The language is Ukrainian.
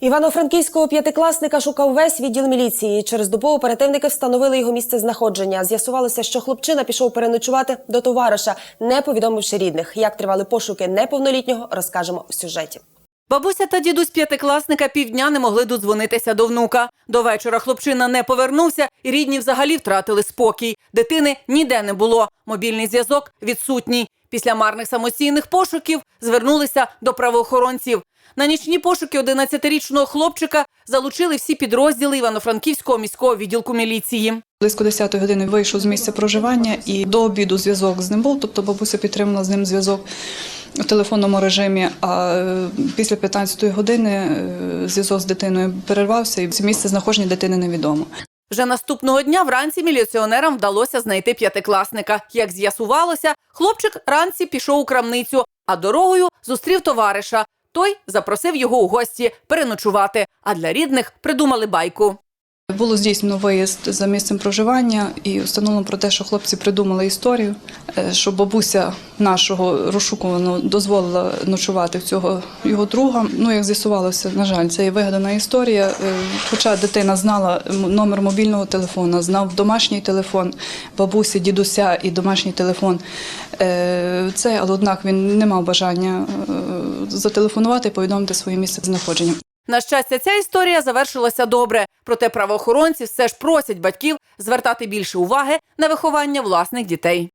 Івано-франківського п'ятикласника шукав весь відділ міліції. Через добу оперативники встановили його місце знаходження. З'ясувалося, що хлопчина пішов переночувати до товариша, не повідомивши рідних. Як тривали пошуки неповнолітнього, розкажемо у сюжеті. Бабуся та дідусь п'ятикласника півдня не могли додзвонитися до внука. До вечора хлопчина не повернувся, і рідні взагалі втратили спокій. Дитини ніде не було. Мобільний зв'язок відсутній. Після марних самостійних пошуків звернулися до правоохоронців. На нічні пошуки 11-річного хлопчика залучили всі підрозділи Івано-Франківського міського відділку міліції. Близько 10 години вийшов з місця проживання і до обіду зв'язок з ним був. Тобто бабуся підтримала з ним зв'язок у телефонному режимі. А е, після 15 години е, зв'язок з дитиною перервався, і місце знаходження дитини невідомо. Вже наступного дня вранці міліціонерам вдалося знайти п'ятикласника. Як з'ясувалося, хлопчик ранці пішов у крамницю, а дорогою зустрів товариша. Той запросив його у гості переночувати, а для рідних придумали байку. Було здійснено виїзд за місцем проживання і встановлено про те, що хлопці придумали історію, е, що бабуся нашого розшукуваного дозволила ночувати в цього його друга. Ну, як з'ясувалося, на жаль, це є вигадана історія. Е, Хоча дитина знала номер мобільного телефона, знав домашній телефон бабусі, дідуся і домашній телефон. Е, Це, але однак він не мав бажання зателефонувати і повідомити своє місце знаходження. На щастя, ця історія завершилася добре. Проте правоохоронці все ж просять батьків звертати більше уваги на виховання власних дітей.